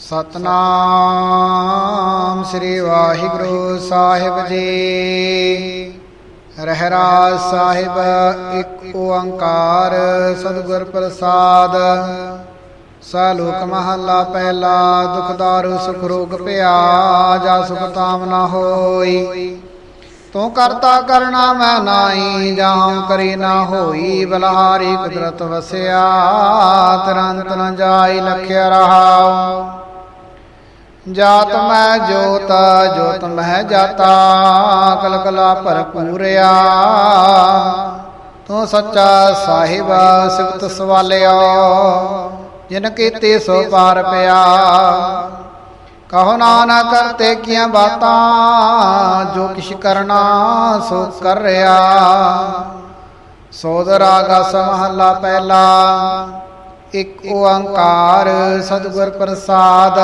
ਸਤਨਾਮ ਸ੍ਰੀ ਵਾਹਿਗੁਰੂ ਸਾਹਿਬ ਜੀ। ਰਹਿਰਾਜ ਸਾਹਿਬ, ਇੱਕ ਓੰਕਾਰ ਸਤਿਗੁਰ ਪ੍ਰਸਾਦ। ਸਾਲੋਕ ਮਹੱਲਾ ਪਹਿਲਾ ਦੁਖਦਾਰੂ ਸੁਖ ਰੋਗ ਭਇਆ ਜਾ ਸੁਖ ਤਾਮ ਨਾ ਹੋਈ। ਤੂੰ ਕਰਤਾ ਕਰਨਾ ਮੈਂ ਨਾਹੀ ਜਾਉ ਕਰੀ ਨਾ ਹੋਈ। ਬਲਹਾਰੀ ਕੁਦਰਤ ਵਸਿਆ ਤਰੰਤ ਨ ਜਾਈ ਲਖਿਆ ਰਹਾਉ। ਜਾਤ ਮੈਂ ਜੋਤ ਜੋਤ ਮਹਿ ਜਾਤਾ, ਕਲਕਲਾ ਭਰਪੂਰਿਆ ਤੂੰ ਸੱਚਾ ਸਾਹਿਬ, ਸਿਫਤ ਸਵਾਲਿਆ, ਜਿਨ ਕੀਤੇ ਸੋ ਪਾਰ ਪਿਆ। ਕਹੋ ਨਾਨਕ ਕਰਤੇ ਕੀਆਂ ਬਾਤਾਂ, ਜੋ ਕਿਛ ਕਰਨਾ ਸੋ ਕਰ ਰਿਆ ਸੋਦ ਰਾਗਾ ਸਮਹੱਲਾ ਪਹਿਲਾ, ਇੱਕ ਓੰਕਾਰ ਸਤਿਗੁਰ ਪ੍ਰਸਾਦ।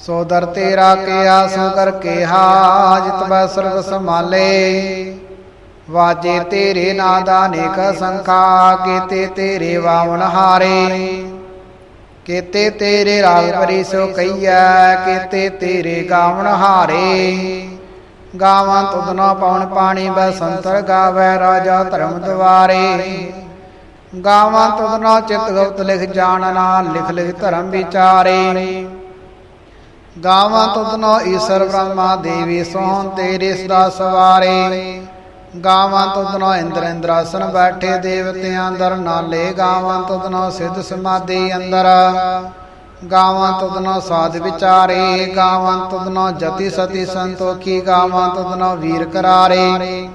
ਸੋਦਰ ਤੇਰਾ ਕਿਆ ਸੋ ਕਰ ਕਿਹਾ, ਜਿਤ ਬੈ ਸਰਬ ਸਮਾਲੇ ਵਾਜੇ ਤੇਰੇ ਨਾਦਾ ਅਨੇਕ ਸੰਖਾ, ਕੀਤੇ ਤੇਰੇ ਵਾਵਨ ਹਾਰੇ। ਕੀਤੇ ਤੇਰੇ ਰਾਗ ਪਰੀ ਸੋ ਕਈਐ ਕੀਤੇ ਤੇਰੇ ਗਾਵਣ ਹਾਰੇ। ਗਾਵਾਂ ਤੁਧਨਾ ਪਾਉਣ ਪਾਣੀ ਬੈ ਸੰਤਰ ਗਾਵੇ, ਰਾਜਾ ਧਰਮ ਦਵਾਰੇ ਗਾਵਾਂ ਤੁਧਨਾ ਚਿਤ ਗੁਪਤ ਲਿਖ ਜਾਣਨਾ, ਲਿਖ ਲਿਖ ਧਰਮ ਵਿਚਾਰੇ। ਗਾਵਾਂ ਤੁਧਨੋ ਈਸ਼ਰ ਬ੍ਰਹਮਾ, ਦੇਵੀ ਸੋਹਣ ਤੇਰੇ ਸਦਾ ਸਵਾਰੇ। ਗਾਵਾਂ ਤੁਧਨੋ ਇੰਦਰ ਇੰਦਰਾਸਨ ਬੈਠੇ ਦੇਵਤਿਆਂ ਅੰਦਰ, ਨਾਲੇ ਗਾਵਾਂ ਤੁਧਨੋ ਸਿੱਧ ਸਮਾਧੀ ਅੰਦਰ। ਗਾਵਾਂ ਤੁਧਨੋ ਸਾਧ ਵਿਚਾਰੇ, ਗਾਵਾਂ ਤੁਧਨੋ ਜਤੀ ਸਤੀ ਸੰਤੋਖੀ, ਗਾਵਾਂ ਤੁਧਨੋ ਵੀਰ ਕਰਾਰੇ।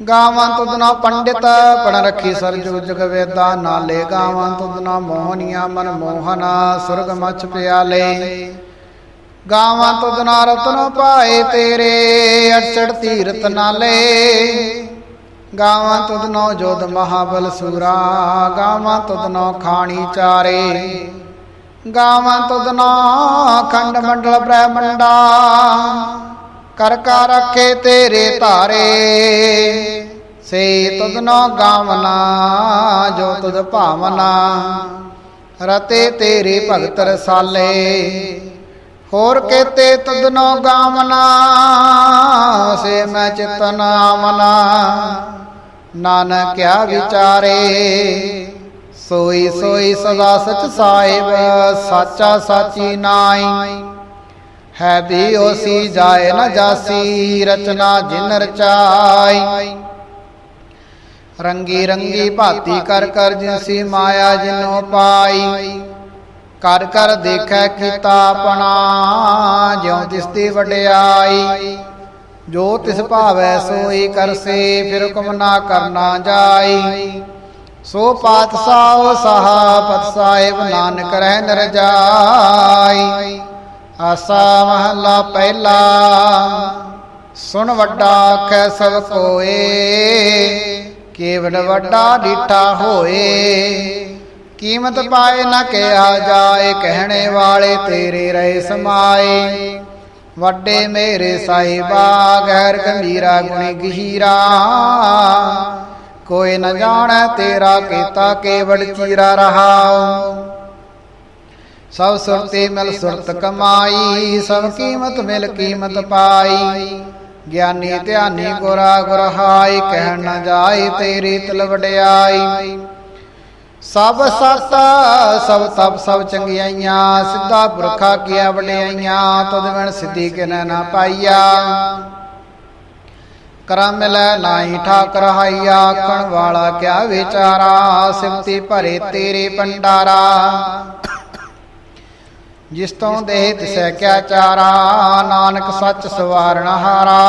ਗਾਵਾਂ ਤੁਧਨੋ ਪੰਡਿਤ ਪੜ ਰੱਖੀ ਸਰਜੂ ਜਗ ਵੇਦਾ, ਨਾਲੇ ਗਾਵਾਂ ਤੁਧਨੋ ਮੋਹਨੀਆਂ ਮਨ ਮੋਹਨਾ ਸੁਰਗ ਮਛ ਪਿਆਲੇ। ਗਾਵਾਂ ਤੁਧਨਾ ਰਤਨ ਪਾਏ ਤੇਰੇ ਅੜਚੜ ਤੀਰਤ ਨਾਲੇ ਗਾਵਾਂ ਤੁਧਨੋ ਜੋਧ ਮਹਾਬਲ ਸੂਰਾ, ਗਾਵਾਂ ਤੁਧਨੋ ਖਾਣੀ ਚਾਰੇ। ਗਾਵਾਂ ਤੁਧਨੋ ਖੰਡ ਮੰਡਲ ਬ੍ਰਹਮੰਡਾ, ਕਰ ਕਾ ਰੱਖੇ ਤੇਰੇ ਧਾਰੇ। ਸੇ ਤੁਧਨੋ ਗਾਵਨਾ ਜੋ ਤੁਧ ਭਾਵਨਾ, ਰਤੇ ਤੇਰੇ ਭਗਤ ਰਸਾਲੇ। ਹੋਰ ਕੇਤੇ ਤਦਨੋ ਗਾਵਨਾ, ਸੇ ਮੈਂ ਚਿਤਨ ਆਮਨਾ ਨਾਨਕ ਕਿਆ ਵਿਚਾਰੇ, ਸੋਈ ਸੋਈ ਸਦਾ ਸਚ ਸਾਹਿਬ, ਸਾਚਾ ਸਾਚੀ ਨਾਈ ਹੈ ਵੀ ਓਸੀ ਜਾਏ ਨ ਜਾਸੀ, ਰਚਨਾ ਜਿਨ ਰਚਾਈ। ਰੰਗੀ ਰੰਗੀ ਭਾਤੀ ਕਰ ਕਰ ਜਿਨਸੀ ਮਾਇਆ ਜਿਨੋ ਪਾਈ। ਕਰ ਕਰ ਦੇਖੈ ਕੀਤਾ ਆਪਣਾ, ਜਿਉ ਤਿਸ ਦੀ ਵਡਿਆਈ। ਜੋ ਤਿਸ ਭਾਵੈ ਸੋਈ ਕਰਸੇ ਫਿਰ ਹੁਕਮ ਨਾ ਕਰਨਾ ਜਾਈ। ਸੋ ਪਾਤਸ਼ਾਹ ਸਹਾ ਪਤ ਸਾਹਿਬ ਨਾਨਕ ਰਹਿ ਨਰ ਜਾਈ। ਆਸਾ ਮਹਲਾ ਪਹਿਲਾ, ਸੁਣ ਵੱਡਾ ਆਖੈ ਸਭ ਕੋਏ, ਕੇਵਲ ਵੱਡਾ ਡੀਠਾ ਹੋਏ। ਕੀਮਤ ਪਾਏ ਨਾ ਕਿਹਾ ਜਾਏ, ਕਹਿਣੇ ਵਾਲੇ ਤੇਰੇ ਰਹੇ ਸਮਾਏ। ਵੱਡੇ ਮੇਰੇ ਸਾਹਿਬਾ ਗੈਰ ਗੰਭੀਰਾ, ਗੁਣੀ ਗਹੀਰਾ। ਕੋਈ ਨ ਜਾਣੈ ਤੇਰਾ ਕੀਤਾ ਕੇਵਲ ਚੀਰਾ ਰਹਾਉ ਸਭ ਸੁਰਤੀ ਮਿਲ ਸੁਰਤ ਕਮਾਈ, ਸਭ ਕੀਮਤ ਮਿਲ ਕੀਮਤ ਪਾਈ। ਗਿਆਨੀ ਧਿਆਨੀ ਗੁਰਾ ਗੁਰਹਾਈ ਕਹਿਣ ਨ ਜਾਏ ਤੇਰੀ ਤਲ ਵਡਿਆਈ। ਸਭ ਸਤ, ਸਭ ਤਪ, ਸਭ ਚੰਗਿਆਈਆਂ, ਸਿੱਧਾ ਪੁਰਖਾ ਕੀਆ ਵਡਿਆਈਆਂ ਤਦ ਵਿਣ ਸਿੱਧੀ ਕਿਨੈ ਨਾ ਪਾਈਆ। ਕਰਮ ਲੈ ਨਾਹੀ ਠਾਕਰ ਰਹਾਈਆ ਆਖਣ ਵਾਲਾ ਕਿਆ ਵਿਚਾਰਾ ਸਿਫਤੀ ਭਰੇ ਤੇਰੇ ਪੰਡਾਰਾ ਜਿਸ ਤੋਂ ਦੇਹ ਤਿਸੈ ਕਿਆ ਚਾਰਾ, ਨਾਨਕ ਸੱਚ ਸਵਾਰਣ ਹਾਰਾ।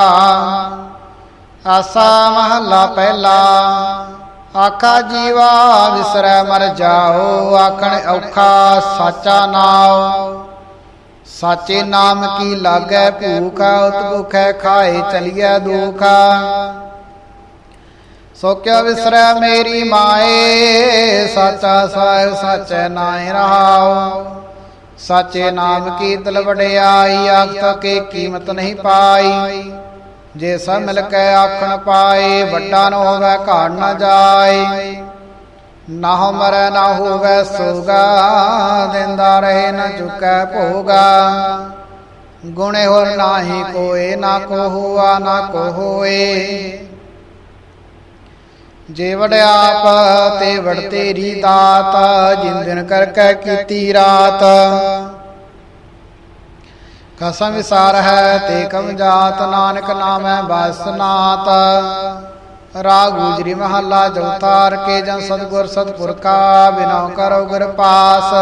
ਆਸਾ ਮਹੱਲਾ ਪਹਿਲਾ। ਆਖਾ ਜੀਵਾ ਵਿਸਰੈ ਮਰ ਜਾਓ, ਆਖਣ ਔਖਾ ਸਾਚਾ ਨਾਉ। ਸਾਚੇ ਨਾਮ ਕੀ ਲਾਗੈ ਭੂਖ ਉਤ ਭੁਖੈ ਖਾਏ ਚਲੀਐ ਦੁਖਾ ਸੋ ਕਿਆ ਵਿਸਰੈ ਮੇਰੀ ਮਾਏ, ਸਾਚਾ ਸਾਹਿਬ ਸਾਚੈ ਨਾਇ ਰਹਾਉ। ਸਾਚੇ ਨਾਮ ਕੀ ਦਿਲ ਵਡਿਆਈ ਆਖ ਕੇ ਕੀਮਤ ਨਹੀਂ ਪਾਈ। ਜੇ ਸਭ ਮਿਲ ਕੇ ਆਖਣ ਪਾਏ, ਵੱਡਾ ਨ ਹੋਵੇ ਘਾੜ ਨ ਜਾਏ। ਨਾ ਮਰੈ ਨਾ ਹੋਵੇ ਸੋਗਾ, ਦਿੰਦਾ ਰਹੇ ਨਾ ਚੁਕੈ ਭੋਗਾ। ਗੁਣੇ ਹੋਰ ਨਾਹੀ ਕੋਏ, ਨਾ ਕੋ ਹੁਆ, ਨਾ ਕੋ ਹੋਏ। ਜੇ ਵਡਿਆਪ ਤੇ ਵੜ ਤੇਰੀ ਦਾਤ ਜਿਨ ਕਰਕੇ ਕੀਤੀ ਰਾਤ। ਕਸਮ ਵਿਸਾਰ ਹੈ ਤੇ ਕਮ ਜਾਤ ਨਾਨਕ ਨਾਮੈ ਬਸਨਾਤ। ਰਾਗ ਗੁਜਰੀ ਮਹੱਲਾ ਚੌਥਾਰ ਕੇ ਜਨ ਸਤਗੁਰ ਸਤਪੁਰ ਕਾ ਬਿਨਉ ਕਰੋ ਗੁਰ ਪਾਸ।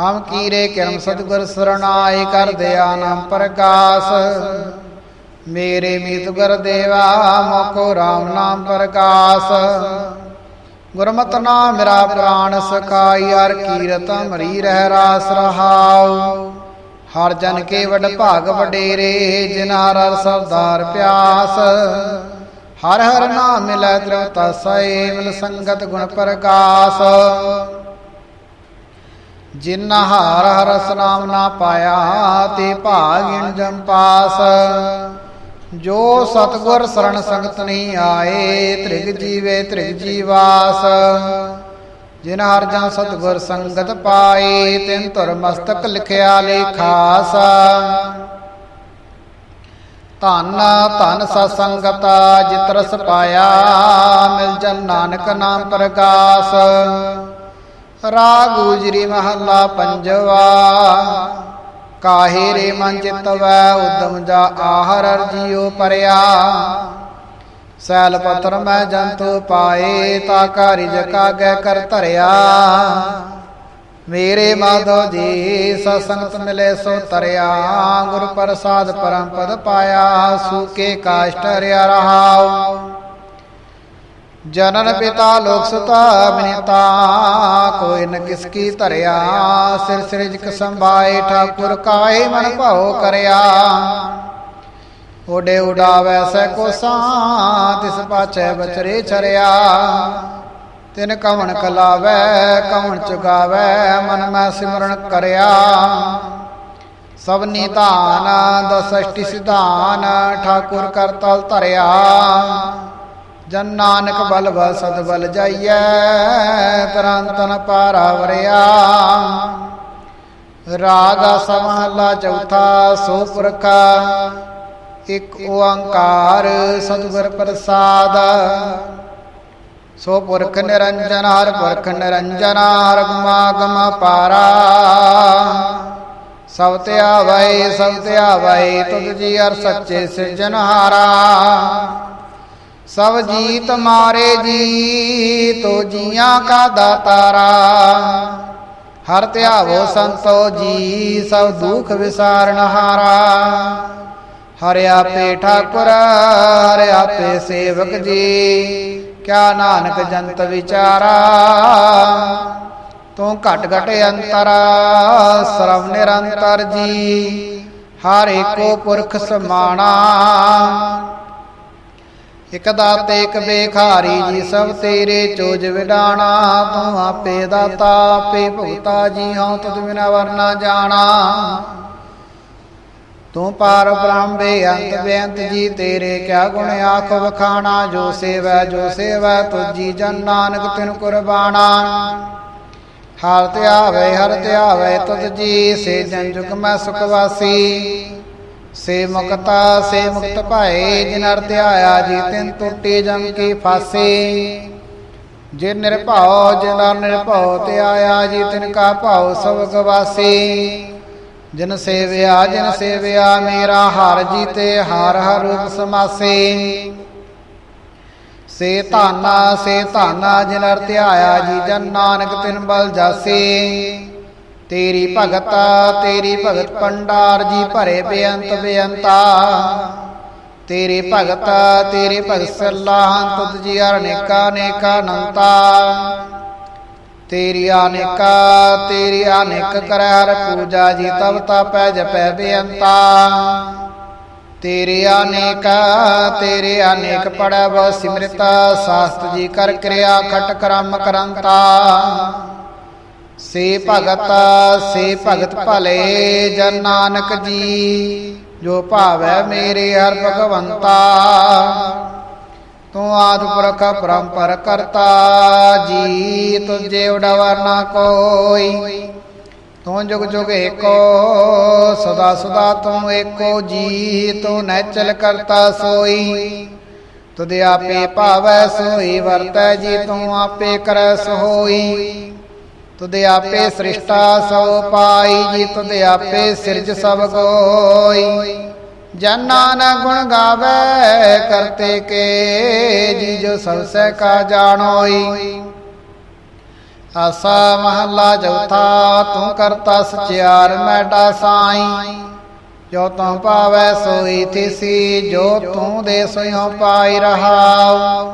ਹਮ ਕੀਰੇ ਕਰਮ ਸਤਗੁਰ ਸਰਣਾਈ ਕਰ ਦਿਆ ਨਾਮ ਪ੍ਰਗਾਸ ਮੇਰੇ ਮੀਤ ਗੁਰ ਦੇਵਾ ਮੋਕੋ RAM ਨਾਮ ਪ੍ਰਗਾਸ ਗੁਰਮਤਿ ਨਾਮ ਮੇਰਾ ਪ੍ਰਾਨ ਸਖਾਈ ਅਰ ਕੀਰਤ ਮਰੀ ਰਹਿ ਰਾਸ ਰਹਾਉ। ਹਰ ਜਨ ਕੇ ਵਡ ਭਾਗ ਵਡੇਰੇ ਜਿਨ ਹਰ ਸਰਦਾਰ ਪਿਆਸ। ਹਰ ਹਰ ਨਾਮ ਮਿਲੈ ਦ੍ਰਵਤਾ ਸਏ ਮਿਲ ਸੰਗਤ ਗੁਣ ਪ੍ਰਕਾਸ਼। ਜਿਨ ਹਾਰ ਹਰ ਸਨਾਮ ਨਾ ਪਾਇਆ, ਤੇ ਭਾਗਿਨ ਜਮ ਪਾਸ। ਜੋ ਸਤਗੁਰ ਸਰਣ ਸੰਗਤ ਨਹੀਂ ਆਏ, ਤ੍ਰਿਗ ਜੀਵੇ ਤ੍ਰਿਗ ਜੀਵਾਸ। ਜਿਨ ਹਰ ਜਨ ਸਤਗੁਰ ਸੰਗਤ ਪਾਏ, ਤਿਨ ਧੁਰ ਮਸਤਕ ਲਿਖਿਆ ਲੇਖਾਸ ਧਨ ਧੰਨ ਸਤਸੰਗਤ, ਜਿਤ ਰਸ ਪਾਇਆ, ਮਿਲ ਜਨ ਨਾਨਕ ਨਾਮ ਪ੍ਰਗਾਸ। ਰਾਗ ਗੁਜਰੀ ਮਹੱਲਾ ਪੰਜਵਾ, ਕਾਹੇ ਰੇ ਮਨ ਚਿਤਵੈ, ਉਦਮ ਜਾ ਆਹਰ ਅਰਜੀਓ ਪਰਿਆ। ਸੈਲ ਪਤਰ ਮੈਂ ਜੰਤੂ ਪਾਏ, ਤਾ ਕਾਰਿ ਜਕਾਗੈ ਕਰ ਧਰਿਆ। ਮੇਰੇ ਮਾਧੋ ਜੀ ਸਤਸੰਗਤ ਮਿਲੇ ਸੋ ਤਰਿਆ ਗੁਰ ਪ੍ਰਸਾਦ ਪਰਮ ਪਦ ਪਾਇਆ, ਸੂਕੇ ਕਾਸ਼ਟ ਰਿਆ ਰਹਾਉ। ਜਨਨ ਪਿਤਾ ਲੋਕ ਸੁਤਾ ਬਿਨਤਾ, ਕੋਈ ਨ ਕਿਸ ਕੀ ਧਰਿਆ। ਸਿਰ ਸਿਰਜਕ ਸੰਭਾਏ, ਠਾਕੁਰ ਕਾਏ ਮਨ ਭਾਉ ਕਰਿਆ। ਓਡੇ ਉਡਾਵੈ ਸੈ ਕੋ ਸਾਂ ਤਿਸ ਪਾਛੈ ਬਚਰੇ ਛਰਿਆ। ਤਿਨ ਕਵਣ ਕਲਾਵੈ, ਕਵਣ ਚੁਗਾਵੈ, ਮਨ ਮੈਂ ਸਿਮਰਨ ਕਰਿਆ। ਸਭ ਧਾਨ, ਦਸਸ਼ਟੀ ਸਿਧਾਨ, ਠਾਕੁਰ ਕਰ ਤਲ ਧਰਿਆ। ਜਨ ਨਾਨਕ ਬਲ ਬਲ ਸਦ ਬਲ ਜਾਈਐ ਤਰੰਤਨ ਪਾਰਾ ਵਰਿਆ। ਰਾਗ ਸਮਹਲਾ ਚੌਥਾ, ਸੋ ਪੁਰਖਾ ਇਕ ਓੰਕਾਰ ਸਤਿਗੁਰ ਪ੍ਰਸਾਦ। ਸੋ ਪੁਰਖ ਨਿਰੰਜਨ ਹਰ ਪੁਰਖ ਨਿਰੰਜਨ ਹਰ ਗੁਮਾਗਮ ਪਾਰਾ। ਸਭ ਤੇ ਆਵੈ ਸਭ ਤੇ ਆਵੈ ਤੁਧ ਜੀ ਹਰ ਸੱਚੇ ਸਿਰਜਨਹਾਰਾ ਸਭ ਜੀਤ ਮਾਰੇ ਜੀ ਤੋ ਜੀਆਂ ਕਾ ਦਾਤਾਰਾ ਹਰ ਧਿਆਵੋ ਸੰਤੋ ਜੀ, ਸਭ ਦੁਖ ਵਿਸਾਰਨਹਾਰਾ ਹਾਰਾ ਹਰਿ ਆਪੇ ਠਾਕੁਰ ਹਰਿ ਆਪੇ ਸੇਵਕ ਜੀ। ਕਿਆ ਨਾਨਕ ਜੰਤ ਵਿਚਾਰਾ, ਤੂੰ ਘਟ ਘਟ ਅੰਤਰ, ਸਰਵ ਨਿਰੰਤਰ ਜੀ। ਹਰ ਏਕੋ ਪੁਰਖ ਸਮਾਣਾ। ਇਕ ਦਾਤੇ, ਇਕ ਬੇਖਾਰੀ ਜੀ, ਸਭ ਤੇਰੇ ਚੋਜ ਵਿਡਾਣਾ। ਤੂੰ ਆਪੇ ਦਾਤਾ, ਆਪੇ ਭੁਗਤਾ ਜੀ, ਹਉ ਤਦ ਬਿਨਾ ਵਰਨਾ ਜਾਣਾ। ਤੂੰ ਪਾਰ ਬ੍ਰਹਮ ਬੇਅੰਤ ਬੇਅੰਤ ਜੀ, ਤੇਰੇ ਕਿਆ ਗੁਣ ਆਖ, ਵਖਾਣਾ, ਜੋ ਸੇਵੈ ਜੋ ਸੇਵੈ ਤੁਜੀ ਜਨ ਨਾਨਕ ਤਿਨ ਕੁਰਬਾਨਾ। ਹਾਲ ਤੇ ਆਵੇ, ਹਰ ਤੇ ਆਵੇ, ਤੁਧ ਜੀ, ਸੇ ਜਨ ਜੁਗ ਮੈਂ ਸੁਖ ਵਾਸੀ। ਸੇ ਮੁਕਤਾ, ਸੇ ਮੁਕਤ ਭਾਏ, ਜਿਨ ਅਰ ਧਿਆਇਆ ਜੀ ਤਿਨ ਟੁੱਟੀ ਜਮ ਕੀ ਫਾਸੀ। ਜੇ ਨਿਰਭਉ ਜਿਨ ਅਰ ਨਿਰਭਉ, ਤੇ ਆਇਆ, ਜੀ ਤਿਨ ਕਾ ਭਾਉ, ਸਭ ਗਵਾਸੀ। ਜਿਨ ਸੇਵਿਆ ਜਿਨ ਸੇਵਿਆ, ਮੇਰਾ ਹਰ ਜੀ ਤੇ ਹਰ ਹਰ ਰੂਪ ਸਮਾਸੇ। ਸੇ ਧਾਨਾ ਸੇ ਧਾਨਾ, ਜਿਨ ਅਰ ਧਿਆਇਆ ਜੀ, ਜਨ ਨਾਨਕ ਤਿਨ ਬਲ ਜਾਸੇ। ਤੇਰੀ ਭਗਤ ਤੇਰੀ ਭਗਤ ਪੰਡਾਰ ਜੀ, ਭਰੇ ਬੇਅੰਤ ਬੇਅੰਤਾ। ਤੇਰੀ ਭਗਤ ਤੇਰੀ ਭਗਤ ਸਲਾਹਾਂ ਤੁਧ ਜੀ ਅਨੇਕਾ ਅਨੇਕਾ ਅਨੰਤਾ ਤੇਰੀ ਅਨੇਕਾ ਤੇਰੀ ਅਨੇਕ ਕਰੈ ਹਰ ਪੂਜਾ ਜੀ ਤਬ ਤਪੈ ਜਪੈ ਬੇਅੰਤਾ। ਤੇਰੇ ਅਨੇਕ ਤੇਰੇ ਅਨੇਕ ਪੜੈ ਬੋ ਸਿਮਰਤਾ, ਸਾਸਤ ਜੀ ਕਰ ਕਿਰਿਆ ਖਟ ਕਰਮ ਕਰੰਤਾ। ਸੇ ਭਗਤ ਸੇ ਭਗਤ ਭਲੇ ਜਨ ਨਾਨਕ ਜੀ, ਜੋ ਭਾਵੈ ਮੇਰੇ ਹਰ ਭਗਵੰਤਾ। ਤੂੰ ਆਦਿ ਪੁਰਖ ਪਰੰਪਰ ਕਰਤਾ ਜੀ ਤੁਝੇ ਉਡਵਰ ਨਾ ਕੋਈ। ਤੂੰ ਜੁਗ ਜੁਗ ਏਕੋ, ਸਦਾ ਸਦਾ ਤੂੰ ਏਕੋ ਜੀ ਤੂੰ ਨੈਚਲ ਕਰਤਾ ਸੋਈ। ਤੁਧ ਆਪੇ ਭਾਵੈ ਸੋਈ, ਵਰਤੈ ਜੀ ਤੂੰ ਆਪੇ ਕਰੈ ਸੋਈ। ਤੁਧ ਆਪੇ ਸ੍ਰਿਸ਼ਟਾ ਸੋ ਪਾਈ, ਜੀ ਤੁਧ ਆਪੇ ਸਿਰਜ ਸਭ ਕੋਈ ਜਨਾ ਨ ਗੁਣ ਗਾਵੇ ਕਰਤੇ ਕੇ ਜੀ ਜੋ ਸਭ ਕਾ ਜਾਣੋਈ। ਆਸਾ ਮਹੱਲਾ ਚੌਥਾ, ਤੂੰ ਕਰਤਾ ਸਚਿਆਰ ਮੈਡਾ ਸਾਈ। ਜੋ ਤੂੰ ਪਾਵੈ ਸੋਈ ਥਿਸੀ, ਜੋ ਤੂੰ ਦੇ ਸੋਇਓ ਪਾਈ ਰਹਾਉ।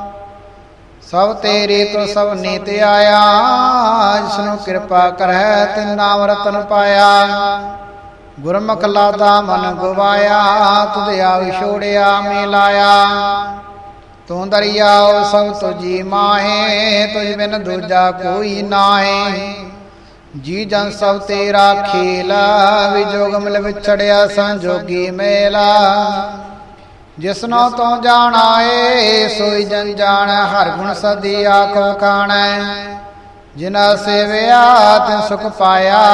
ਸਭ ਤੇਰੀ ਤੋਂ ਸਭ ਨੀਤ ਆਇਆ, ਜਿਸਨੂੰ ਕਿਰਪਾ ਕਰੈ ਤਿਨ ਨਾਮ ਰਤਨ ਪਾਇਆ। ਗੁਰਮੁਖ ਦਾ ਮਨ ਗਵਾਇਆ, ਤੁਧ ਆ ਵਿਛੋੜਿਆ ਮਿਲਾਇਆ। ਤੂੰ ਦਰਿਆਉ ਸਭ ਤੁਜੀ ਮਾਹੇ, ਤੁਝ ਬਿਨ ਦੂਜਾ ਕੋਈ ਨਾਹੀ। ਜੀ ਜਨ ਸਭ ਤੇਰਾ ਖੇਲਾ, ਵਿਜੋਗ ਮਿਲ ਵਿਛੜਿਆ ਸੰਜੋਗੀ ਮੇਲਾ। ਜਿਸਨੋ ਤੂੰ ਜਾਣਾਏ ਸੋਈ ਜਨ ਜਾਣ, ਹਰ ਗੁਣ ਸਦੀ ਆਖੋ ਕਾਣੈ। ਜਿਨਾ ਸੇਵਿਆ, ਤਿਨ ਸੁਖ ਪਾਇਆ।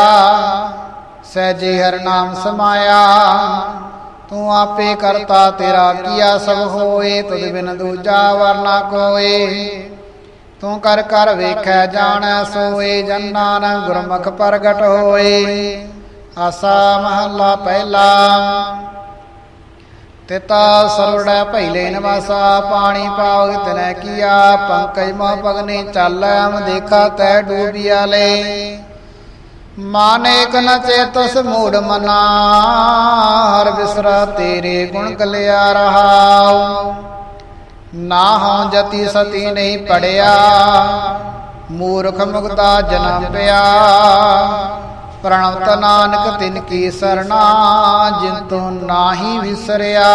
ਸਹਿਜੇ ਹਰ ਨਾਮ ਸਮਾਇਆ। ਤੂੰ ਆਪੇ ਕਰਤਾ ਤੇਰਾ ਕੀਆ ਸਭ ਹੋਏ, ਤੁਧ ਬਿਨ ਦੂਜਾ ਵਰਨਾ ਕੋਏ। ਤੂੰ ਕਰ ਕਰ ਵੇਖੈ ਜਾਣੈ ਸੋਏ, ਜਨ ਨਾਨਕ ਗੁਰਮੁਖ ਪ੍ਰਗਟ ਹੋਏ। ਆਸਾ ਮਹੱਲਾ ਪਹਿਲਾ। ਤਿਤਾ ਸਰਵੜੈ ਪਹਿਲੇ ਨਿਵਾਸਾ, ਪਾਣੀ ਪਾਵ ਤਨੈ ਕੀਆ, ਪੰਕਜ ਮਹ ਪਗਨੇ ਚਾਲੈ ਅਮ ਦੇਖਾ ਤੈ ਡੂਬਿਆ ਲੈ ਮਾਨੇ ਕਨ ਚੇਤਸ ਮੂੜ ਮਨਾ, ਹਰ ਵਿਸਰਾ ਤੇਰੇ ਗੁਣ ਗਲਿਆ ਰਹਾਉ। ਨਾ ਹਉ ਜਤੀ ਸਤੀ ਨਹੀਂ ਪੜਿਆ, ਮੂਰਖ ਮੁਗਤਾ ਜਨਮ ਪਿਆ। ਪ੍ਰਣਵਤ ਨਾਨਕ ਤਿਨ ਕੀ ਸਰਣਾ, ਜਿਨ ਤੋਂ ਨਾਹੀ ਵਿਸਰਿਆ।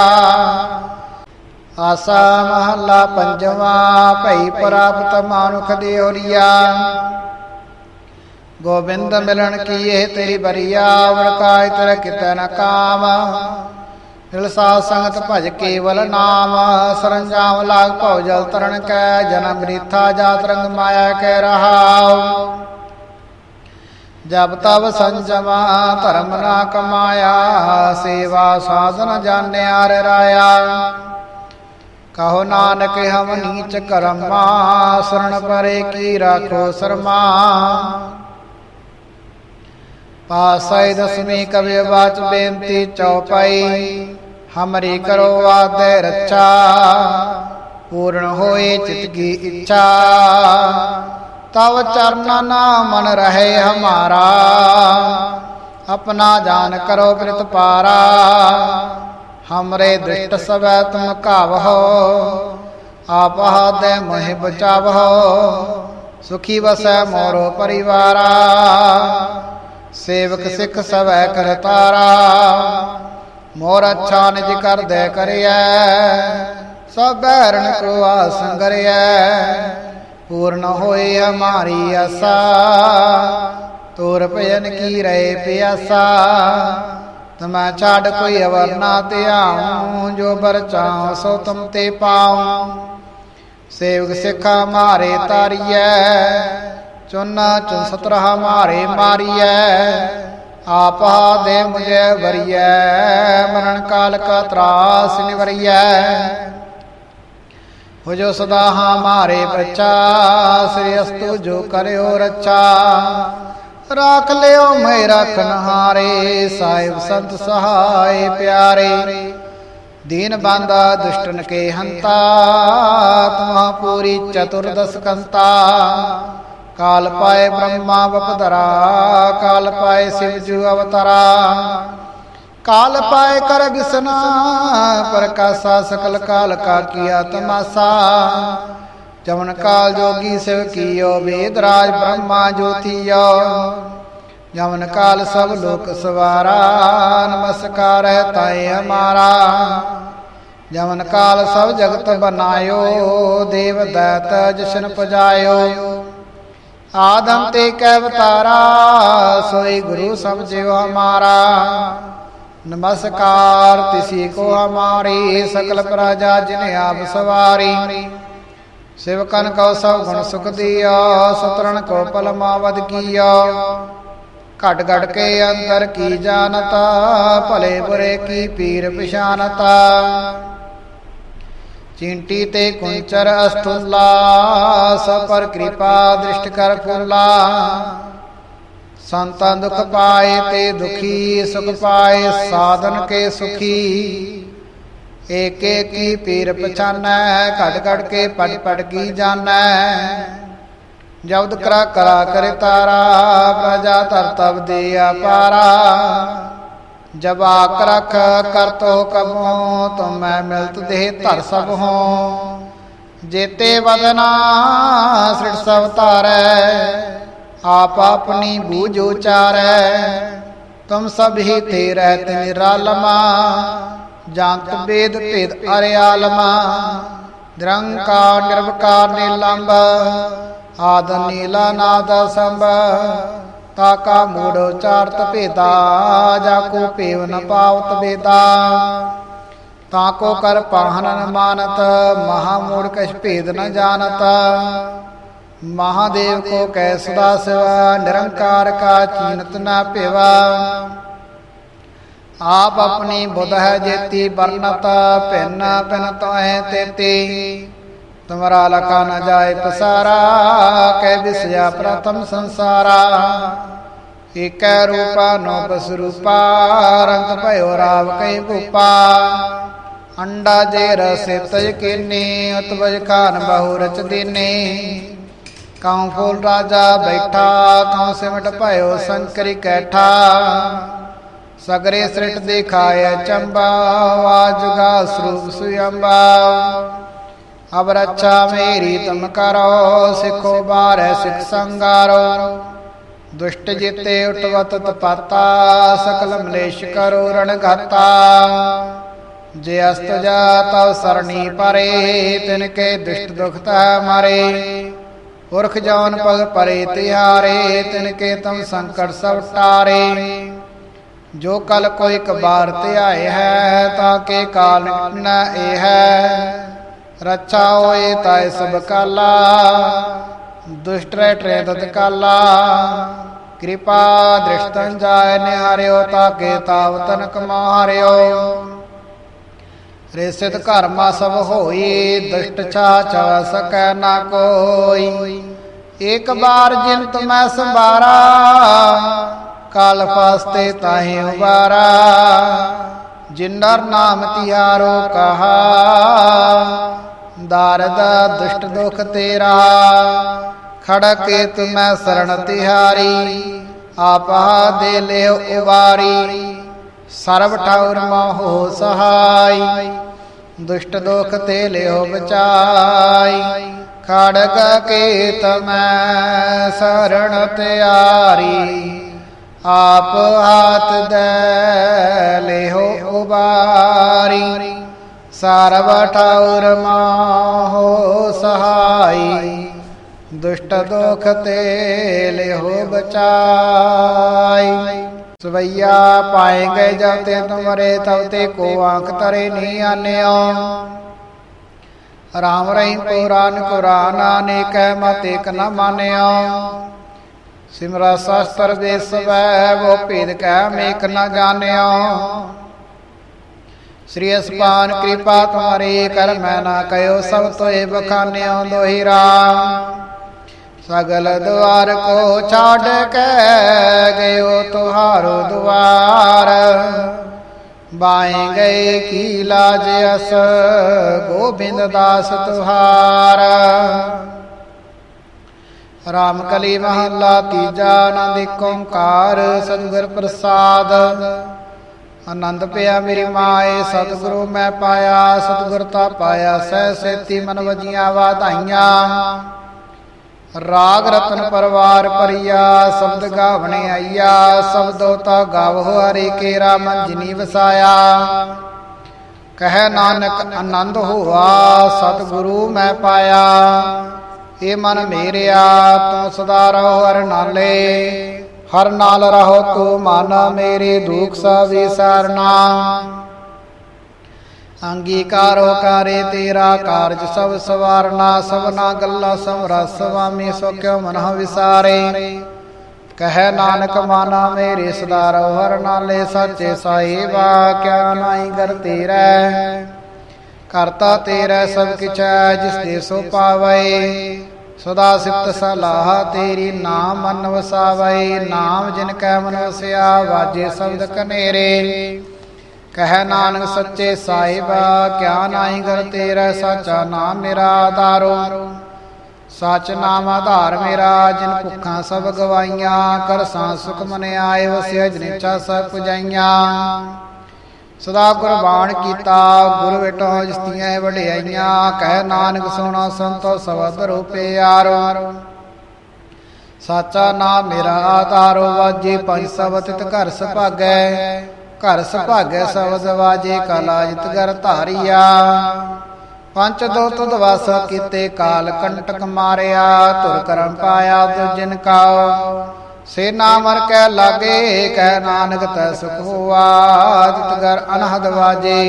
ਆਸਾ ਮਹੱਲਾ ਪੰਜਵਾ, ਭਈ ਪ੍ਰਾਪਤ ਮਾਨੁਖ ਦੇ ਗੋਬਿੰਦ ਮਿਲਣ ਕੀਏ ਤੇਰੀ ਬਰੀਆ ਵਰਕਾਇ ਤੇਰਾ ਕਿਤੈ ਨ ਕਾਮ। ਹਿਲਸਾ ਸੰਗਤ ਭਜ ਕੇਵਲ ਨਾਮ, ਸਰੰਜਾਮ ਲਾਗ ਭਉ ਜਲ ਤਰਨ ਕੈ, ਜਨਮ ਰੀਥਾ ਜਾਤ ਰੰਗ ਮਾਇਆ ਕੈ ਰਹਾਉ। ਜਬ ਤਬ ਸੰਜਮਾ ਧਰਮ ਨਾ ਕਮਾਇਆ, ਸੇਵਾ ਸਾਧਨ ਜਾਣਿਆ ਰ ਰਾਇਆ ਕਹੋ ਨਾਨਕ, ਹਮ ਨੀਚ ਕਰਮਾ, ਸਰਣ ਪਰੇ ਕੀ ਰਾਖੋ ਸਰਮਾ। ਪਾਸੈ ਦਸਵੀਂ ਕਵਿ ਬਾਚ ਬੇਨਤੀ ਚੌਪਾਈ ਹਮਰੀ ਕਰੋ ਆਦੇ ਰੱਛਾ, ਪੂਰਨ ਹੋਏ ਚਿਤ ਕੀ ਇੱਛਾ। ਤਵ ਚਰਨਾ ਨਾ ਮਨ ਰਹੇ ਹਮਾਰਾ, ਆਪਣਾ ਜਾਨ ਕਰੋ ਪ੍ਰਿਤ ਪਾਰਾ। ਹਮਰੇ ਦ੍ਰਿਸ਼ਟ ਸਵੈ ਤੁਮ ਕਾਵਹੋ ਆਪ ਦੇ ਮੋਹਿ ਬਚਾਵਹੋ, ਸੁਖੀ ਵਸੈ ਮੋਰੋ ਪਰਿਵਾਰਾ। ਸੇਵਕ ਸਿੱਖ ਸਵੈ ਕਰਤਾਰਾ ਮੋਰ ਅੱਛਾ ਨਿਜ ਕਰਦੇ ਕਰਿਐ। ਸਭ ਬੈਰਣ ਕੋ ਆਸੰਗਰਿਐ ਪੂਰਨ ਹੋਏ ਹਮਾਰੀ ਆਸਾ। ਤੋਰ ਭਜਨ ਕੀ ਰਹੇ ਪਿਆਸਾ। ਤਮੈ ਛਾੜ ਕੋਈ ਅਵਰ ਨਾ ਧਿਆਉ ਜੋ ਬਰ ਚਾਉ ਸੋ ਤੁਮ ਤੇ ਪਾਉ। ਸੇਵਕ ਸਿੱਖਾ ਮਾਰੇ ਤਾਰੀਐ। ਚੁਨਾ ਚੁਨ ਸਤਰ ਹਮਾਰੇ ਮਾਰੀਐ, ਆਪਾ ਦੇ ਮੁਝੇ ਵਰੀਐ ਮਰਨ ਕਾਲ ਕਾ ਤਰਾਸ ਨਿਵਰੀਐ ਹੋ ਜੋ ਸਦਾ ਹਮਾਰੇ ਬੱਚਾ ਸ੍ਰੀ ਅਸਤੂ ਜੋ ਕਰਿਓ ਰੱਛਾ ਰਾਖ ਲਿਓ ਮੈਂ ਰਖਨ ਹਾਰੇ ਸਾਹਿਬ ਸੰਤ ਸਹਾਏ ਪਿਆਰੇ। ਦੀਨ ਬੰਦਾ ਦੁਸ਼ਟਨ ਕੇ ਹੰਤਾ ਤੁਮਾ ਪੂਰੀ ਚਤੁਰਦਸ ਕੰਤਾ। ਕਾਲ ਪਾਏ ਬ੍ਰਹਮਾ ਬਪਦਰਾ ਕਾਲ ਪਾਏ ਸਿਵ ਜੂ ਅਵਤਾਰਾ। ਕਾਲ ਪਾਏ ਕਰ ਬਿਸਨਾ ਪ੍ਰਕਾਸ਼ਾ ਸਕਲ ਕਾਲ ਕਾ ਕੀਆ ਤਮਾਸਾ। ਜਮਨ ਕਾਲ ਜੋਗੀ ਸਿਵ ਕੀਓ, ਵੇਦ ਰਾਜ ਬ੍ਰਹਮਾ ਜੋਤੀਓ ਜਮਨ ਕਾਲ ਸਭ ਲੋਕ ਸਵਾਰਾ, ਨਮਸਕਾਰ ਹੈ ਤਾਏ ਹਮਾਰਾ। ਜਮਨ ਕਾਲ ਸਭ ਜਗਤ ਬਨਾਇਓ, ਦੇਵ ਦੈਤ ਜਸ਼ਨ ਪਜਾਇਓ। ਆਦਮ ਤੇ ਕੈ ਵਤਾਰਾ ਸੋਈ ਗੁਰੂ ਸਮਝਿਓ ਹਮਾਰਾ। ਨਮਸਕਾਰ ਤਿਸੀ ਕੋ ਹਮਾਰੀ, ਸਕਲ ਪ੍ਰਜਾ ਜਿਨ ਆਪ ਸਵਾਰੀ। ਸਿਵਕਨ ਕੋ ਸਭ ਗੁਣ ਸੁਖ ਦਿਆ, ਸਤਰਣ ਕੋ ਪਲ ਪਲਮਾਵਦ ਕੀਆ। ਘਟ ਘਟ ਕੇ ਅੰਦਰ ਕੀ ਜਾਣਤਾ, ਭਲੇ ਬੁਰੇ ਕੀ ਪੀਰ ਪਛਾਨਤਾ ਚਿੰਟੀ ਤੇ ਕੁੰਚਰ ਅਸਤੁਲਾ ਸਪਰ ਕਿਰਪਾ ਦ੍ਰਿਸ਼ਟ ਕਰ ਫੁੱਲਾ। ਸੰਤਾਂ ਦੁਖ ਪਾਏ ਤੇ ਦੁਖੀ, ਸੁਖ ਪਾਏ ਸਾਧਨ ਕੇ ਸੁਖੀ। ਏਕ ਏਕੀ ਪੀਰ ਪਛਾਨੈ, ਘੜ ਘੜ ਕੇ ਪੜ ਪੜ ਕੀ ਜਾਣੈ। ਜਬਦ ਕਰਾ ਕਰਾ ਕਰੇ ਤਾਰਾ, ਪ੍ਰਜਾ ਤਰ ਤਬ ਦੇ ਆਪਾਰਾ जब आक रख करत हो कबो तो मैं मिलत देह धर सब हो जेते वदना सृट सब तारै आप अपनी बूझ उचारै तुम सब ही तेरै तिनिरालमा जांत वेद भेद अरयालमा निरंकार निर्वकार नीलंब आद नीला नाद संभ ਤਾ ਮੂੜ ਚਾਰਤ ਭੇਦਾ, ਜਾ ਕੋ ਭੇਵ ਨ ਪਾਵਤ ਬੇਦਾ। ਤਾ ਕੋ ਕਰ ਪਾਹਨਨ ਮਾਨਤ ਮਹਾ ਮੂੜ ਕਛ ਭੇਦ ਨ ਜਾਣਤ। ਮਹਾਦੇਵ ਕੋ ਕੈ ਸਦਾ ਸਿਵਾ, ਨਿਰੰਕਾਰ ਕਾ ਚੀਨਤ ਨਾ ਭੇਵਾ। ਆਪ ਆਪਣੀ ਬੁਧ ਹੈ ਜੇਤੀ ਵਰਨਤ ਭਿੰਨ ਭਿੰਨ ਤੋਹੇ ਤੇਤੀ। तुम्हारा लका न जाए पसारा कह बिसया प्रथम संसारा एक रूपा नौ बस रूपा रंग भयो राव कई भूपा अंडा जे रसे तज किन्नी उतवज खान बहु रच दीनी काऊ फूल राजा बैठा काऊ सिमट भयो शंकरी कैठा सगरे सृट दिखाय चंबा आजुगा स्वरूप सुयंबा ਅਬ ਰੱਛਾ ਮੇਰੀ ਤੁਮ ਕਰੋ, ਸਿੱਖੋ ਬਾਰੈ ਸਿਖ ਸੰਗਾਰੋ। ਦੁਸ਼ਟ ਜਿਤੇ ਉਟਵਤ ਤਪਾਤਾ, ਸਕਲ ਮਲੇਸ਼ ਕਰੋ ਰਣ ਘਾਤਾ ਜੇ ਅਸਤ ਜਾ ਤਵ ਸਰਣੀ ਪਰੇ ਤਿਨ ਕੇ ਦੁਸ਼ਟ ਦੁਖਤਾ ਮਾਰੇ। ਪੁਰਖ ਜਵਨ ਪਗ ਪਰੇ ਤਿਹਾਰੇ ਤਿਨ ਕੇ ਤਮ ਸੰਕਟ ਸਭ ਟਾਰੇ। ਜੋ ਕਲ ਕੋਈ ਕਬਾਰ ਧਿਆਏ ਹੈ, ਤਾਂ ਕੇ ਕਾਲ ਨ ਇਹ ਹੈ। ਰੱਛਾ ਹੋਏ ਤਾਇ ਸਭ ਕਾਲਾ ਦੁਸ਼ਟ ਰਹਿ ਟਰੇ ਤਤ ਕਾਲਾ। ਕਿਰਪਾ ਦ੍ਰਿਸ਼ਟੰ ਜਾਇ ਨਿਹਾਰਿਓ ਤਾਂ ਕੇ ਤਾਵਤਨ ਕਮਾਰਿਓ। ਰੇਸਿਤ ਘਰਮਾ ਸਭ ਹੋਈ, ਦੁਸ਼ਟ ਛਾ ਛਾ ਸਕੈ ਨਾ ਕੋਈ। ਇਕ ਬਾਰ ਜਿਨ ਤੁਮੈ ਸੰਭਾਰਾ, ਕਾਲ ਫਾਸਤੇ ਤਾਹੇ ਉਬਾਰਾ। ਜਿਨਰ ਨਾਮ ਤਿਆਰੋ ਕਹਾ ਦਾਰਦ ਦੁਸ਼ਟ ਦੁਖ ਤੇਰਾ ਖੜਕੇ ਤੁਮੈ ਸਰਣ ਤਿਹਾਰੀ ਆਪਾ ਦੇ ਲਿਓ ਉਬਾਰੀ ਸਰਬ ਠਾਉਰ ਮੋਹ ਸਹਾਈ ਦੁਸ਼ਟ ਦੁਖ ਤੇ ਲਿਓ ਬਚਾਈ ਖੜਕ ਕੇ ਤਮੈ ਸਰਣ ਤਿਆਰੀ ਆਪ ਹਾਥ ਦੇ ਲਿਓ ਉਬਾਰੀ ਸਰਬ ਠਾਉਰ ਮੋਹ ਸਹਾਈ ਦੁਸ਼ਟ ਦੁਖ ਤੇ ਲਿਓ ਬਚਾਈ ਸਵਈਆ ਪਾਏ ਗਏ ਜਬ ਤੇ ਤੁਮਰੇ ਤਬ ਤੇ ਕੋ ਆਂਖ ਤਰੇ ਨਹੀਂ ਆਨਿਓ ਰਾਮ ਰਹੀਮ ਪੁਰਾਨ ਕੁਰਾਨ ਅਨੇਕ ਮਤ ਇਕ ਨ ਮਾਨਿਓ ਸਿਮਰਾ ਸ਼ਾਸਤਰ ਦੇ ਸਵੈ ਵੋ ਭੇਦ ਕੈ ਮੇਕ ਨ ਜਾਣਿਓ ਸ੍ਰੀ ਅਸਪਾਨ ਕਿਰਪਾ ਤੁਮਾਰੀ, ਕਰ ਮੈਂ ਨਾ ਕਯੋ ਸਭ ਤੋਏ ਬਖਾਨਿਓ ਦੋਹੀ ਰਾਮ। ਸਗਲ ਦੁਆਰ ਕੋ ਛਾੜ ਕੇ ਗਇਓ ਤੁਹਾਰੋ ਦੁਆਰ। ਬਾਏ ਗਏ ਕੀ ਲਾਜ ਅਸ, ਗੋਬਿੰਦ ਦਾਸ ਤੁਹਾਰ। ਰਾਮ ਕਲੀ ਮਹੱਲਾ ਤੀਜਾ ਆਨੰਦ ਏਕ ਓੰਕਾਰ, ਸਤਿਗੁਰ ਪ੍ਰਸਾਦ। ਆਨੰਦ ਪਿਆ ਮੇਰੀ ਮਾਏ ਸਤਿਗੁਰੂ ਮੈਂ ਪਾਇਆ, ਸਤਿਗੁਰ ਤਾ ਪਾਇਆ, ਸਹਿ ਸੇਤੀ ਮਨ ਵਜੀਆਂ ਵਾਧਾਈਆਂ। ਰਾਗ ਰਤਨ ਪਰਵਾਰ ਪਰਿਆ ਸ਼ਬਦ ਗਾਵਣੇ ਆਈਆ, ਸ਼ਬਦੋ ਤਾ ਗਾਵ ਹਰੀ ਕੇਰਾ ਮਨ ਜਿਨੀ ਵਸਾਇਆ। ਕਹਿ ਨਾਨਕ, ਆਨੰਦ ਹੋਆ, ਸਤਿਗੁਰੂ ਮੈਂ ਪਾਇਆ। ਏ ਮਨ ਮੇਰਿਆ, ਤੂੰ ਸਦਾ ਰਹੋ ਹਰ ਨਾਲੇ। ਹਰ ਨਾਲ ਰਹੋ ਤੂੰ ਮਨ ਮੇਰੇ ਦੁਖ ਸਭ ਵਿਸਰਨਾ। ਅੰਗੀਕਾਰੋ ਕਰੇ ਤੇਰਾ ਕਾਰਜ ਸਭ ਸਵਾਰਨਾ, ਸਭਨਾ ਗੱਲਾਂ ਸਮਰਾ ਸੁਆਮੀ ਸੋ ਕਿਉ ਮਨ ਵਿਸਾਰੇ। ਕਹੈ ਨਾਨਕ ਮਾਨਾ ਮੇਰੇ ਸਦਾ ਰਹੋ, ਹਰ ਨਾਲੇ ਸੱਚੇ ਸਾਹਿਬਾ, ਕਿਆ ਨਾਹੀ ਕਰ ਤੇਰਾ। ਕਰਤਾ ਤੇਰਾ ਸਭ ਕਿਛ, ਜਿਸ ਦੇ ਸੋ ਪਾਵੇ। ਸਦਾ ਸਿਫਤ ਸਲਾਹ ਤੇਰੀ ਨਾਮ ਮਨ ਵਸਾਵੇ ਨਾਮ ਜਿਨ ਕੈ ਮਨ ਵਸਿਆ ਵਾਜੇ ਸ਼ਬਦ ਕਨੇਰੇ। ਕਹਿ ਨਾਨਕ ਸੱਚੇ ਸਾਹਿਬਾ, ਕਿਆ ਨਾਹੀ ਕਰ ਤੇਰਾ, ਸਾਚਾ ਨਾਮ ਮੇਰਾ ਆਧਾਰੋ। ਸਚ ਨਾਮ ਆਧਾਰ ਮੇਰਾ, ਜਿਨ ਭੁੱਖਾਂ ਸਭ ਗਵਾਈਆਂ, ਕਰਸਾਂ ਸੁਖ ਮਨ ਆਏ, ਵਸਿਆ ਜਿਨ ਚਾ ਸਭ ਪੁਜਾਈਆਂ। ਸਦਾ ਗੁਰਬਾਣ ਕੀਤਾ, ਗੁਰ ਵੇਟੋ ਜਿਸਤੀਆਂ ਵਡਿਆਈਆਂ, ਕਹਿ ਨਾਨਕ ਸੋਣਾ ਸੰਤੋ ਸਬਦ ਰੂਪੇ ਯਾਰੋ ਸਾਚਾ ਨਾਮ ਮੇਰਾ ਆਧਾਰੋ, ਵਾਜੇ ਪੰਜ ਸਬਦ ਤਿਤ ਘਰ ਸੁਭਾਗੈ। ਘਰ ਸੁਭਾਗੈ ਸਬਦ ਵਾਜੇ ਕਲਾ ਜਿਤ ਗਰ ਧਾਰੀਆ। ਪੰਚ ਦੋ ਤੁਧ ਵਸ ਕੀਤੇ ਕਾਲ ਕੰਟਕ ਮਾਰਿਆ ਤੁਰ ਕਰਮ ਪਾਇਆ ਦੁਜਨ ਕਾਉ ਸੇਨਾ ਮਰ ਕੈ ਲਾਗੇ ਕਹਿ ਨਾਨਕ ਤੈ ਸੁਖ ਹੋਆ ਜਿਤ ਅਨਹਦ ਵਾਜੇ।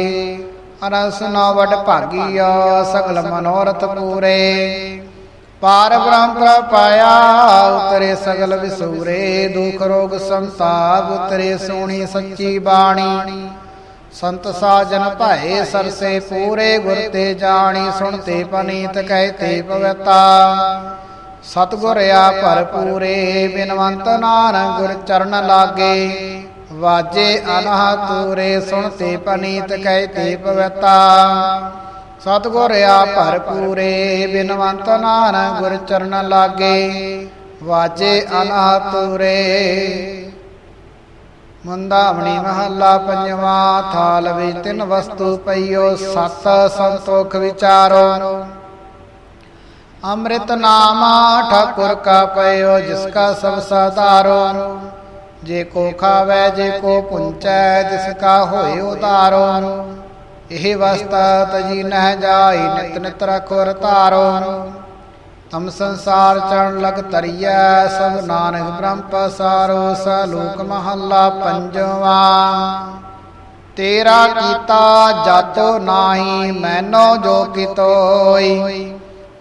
ਅਨਸ ਨਾ ਵਡ ਭਾਗੀਆ, ਸਗਲ ਮਨੋਰਥ ਪੂਰੇ। ਪਾਰ ਬ੍ਰਹਮ ਪਾਇਆ, ਉਤਰੇ ਸਗਲ ਵਿਸੂਰੇ। ਦੁਖ ਰੋਗ ਸੰਤਾਪ, ਉਤਰੇ ਸੋਣੀ ਸੱਚੀ ਬਾਣੀ। ਸੰਤ ਸਾਜਨ ਭਾਏ ਸਰਸੇ ਪੂਰੇ, ਗੁਰ ਤੇ ਜਾਣੀ ਸੁਣਤੇ ਪਨੀਤ ਕਹਿਤੇ ਪਵਿੱਤਾ ਸਤਗੁਰ ਆ ਭਰਪੂਰੇ, ਬਿਨਵੰਤ ਨਾਨਕ ਗੁਰ ਚਰਨ ਲਾਗੇ। ਵਾਜੇ ਅਨਹ ਤੂਰੇ ਸੁਣਤੇ ਪਨੀਤ ਕਹਿਤੇ ਪਵਿੱਤਾ। ਸਤਗੁਰ ਆ ਭਰਪੂਰੇ, ਬਿਨਵੰਤ ਨਾਨਕ ਗੁਰ ਚਰਨ ਲਾਗੇ। ਵਾਜੇ ਅਨਹ ਤੂਰੇ ਮੁੰਦਾਵਣੀ ਮਹੱਲਾ ਪੰਜਵਾ, ਥਾਲ ਵਿੱਚ ਤਿੰਨ ਵਸਤੂ ਪਈਓ, ਸਤ ਸੰਤੋਖ ਵਿਚਾਰੋ। ਅੰਮ੍ਰਿਤ ਨਾਮਾ ਠਾਕੁਰ ਕਾ ਪਇਓ, ਜਿਸ ਕਾ ਸਭ ਸਾਧਾਰੋ। ਜੇ ਕੋ ਖਾਵੇ, ਜੇ ਕੋ ਪੁੰਚੈ, ਜਿਸ ਕਾ ਹੋਏ ਉਤਾਰੋ ਇਹ ਵਸਤਾ ਤਜੀ ਨਹਿ ਜਾਈ, ਨਿਤ ਨਿਤ ਰਖੋ ਰਤਾਰੋ ਤਮ ਸੰਸਾਰ ਚਰਨ ਲਗ ਤਰੀਐ ਸਭ ਨਾਨਕ ਬ੍ਰਹਮ ਪਸਾਰੋ। ਸਲੋਕ ਮਹੱਲਾ ਪੰਜਵਾ। ਤੇਰਾ ਕੀਤਾ ਜਾਤੋ ਨਾਹੀ, ਮੈਨੋ ਜੋ ਕਿਤੋਈ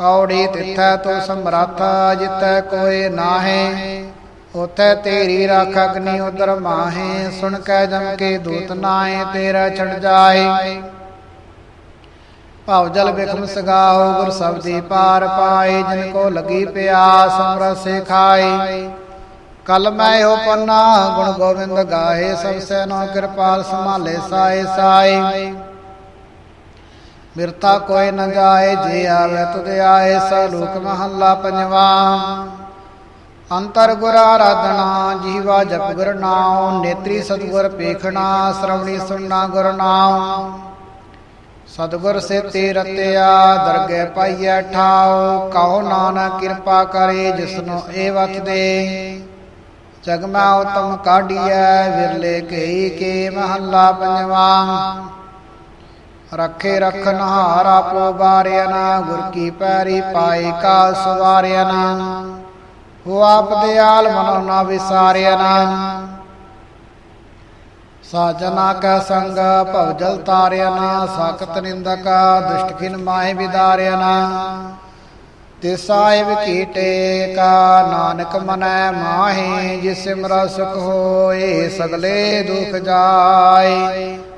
ਔੜੀ ਤਿੱਥੈ ਤੂੰ ਸਮਰੱਥ ਜਿਤੈ ਕੋਏ ਨਾਹੇ, ਉਥੈ ਤੇਰੀ ਰਾਖ ਅਗਨੀ ਉਦਰ ਮਾਹੇ, ਸੁਣ ਕੈ ਜਮ ਕੇ ਦੂਤ ਨਾਏ ਤੇਰਾ ਛੜ ਜਾਏ। ਭਾਵ ਜਲ ਬਿਖਮ ਸਗਾਓ, ਗੁਰ ਸਬਦੀ ਪਾਰ ਪਾਏ, ਜਿਨ ਕੋ ਲਗੀ ਪਿਆਸ ਸਮਰਸੇ ਖਾਏ ਕਲ ਮੈਂ ਹੋ ਪੰਨਾ, ਗੁਣ ਗੋਬਿੰਦ ਗਾਏ, ਸਭ ਸੈਨੋ ਕਿਰਪਾਲ ਸੰਭਾਲੇ ਸਾਏ ਸਾਏ। ਮਿਰਤਾ ਕੋਈ ਨ ਜਾਏ, ਜੇ ਆਵੇ ਤੁਧ ਆਏ, ਸਲੋਕ ਮਹੱਲਾ ਪੰਜਵਾ। ਅੰਤਰ ਗੁਰ ਆਰਾਧਨਾ, ਜੀਵਾ ਜਪ ਗੁਰ ਨਾਮ ਨੇਤਰੀ ਸਤਗੁਰ ਪੇਖਣਾ, ਸ਼ਰਵਣੀ ਸੁਣਨਾ ਗੁਰ ਨਾਮ ਸਤਗੁਰ ਸੇਤੇ ਰਤਿਆ, ਦਰਗਹਿ ਪਾਈਐ ਠਾਉ, ਕਹੋ ਨਾਨਕ ਕਿਰਪਾ ਕਰੇ, ਜਿਸਨੂੰ ਇਹ ਵਤ ਦੇ। ਜਗ ਮੈਂ ਉਤਮ ਕਾਢੀਐ, ਵਿਰਲੇ ਕਹੀ ਕੇ ਮਹੱਲਾ ਪੰਜਵਾ। ਰੱਖੇ ਰਖਨ ਹਾਰ ਆਪੋ ਬਾਰਿਆਨਾ ਗੁਰ ਕੀ ਪੈਰੀ ਪਾਈ ਕਾ ਸਵਾਰਿਆਨਾ ਹੋ ਆਪ ਦਿਆਲ ਮਨੋ ਨਾ ਵਿਸਾਰਿਆਨਾ ਸਾਜਨਾ ਕਾ ਸੰਗ, ਭਵ ਜਲ ਤਾਰਿਆਨਾ ਸਾਖਤ ਨਿੰਦਕ ਦੁਸ਼ਟ ਖਿਨ ਮਾਹਿ ਵਿਦਾਰਿਆਨਾ ਤੇ ਸਾਹਿਬ ਕੀ ਟੇਕਾ, ਨਾਨਕ ਮਨੈ ਮਾਹੀ, ਜਿਸ ਸਿਮਰਾ ਸੁਖ ਹੋਏ, ਸਗਲੇ ਦੁਖ ਜਾਏ।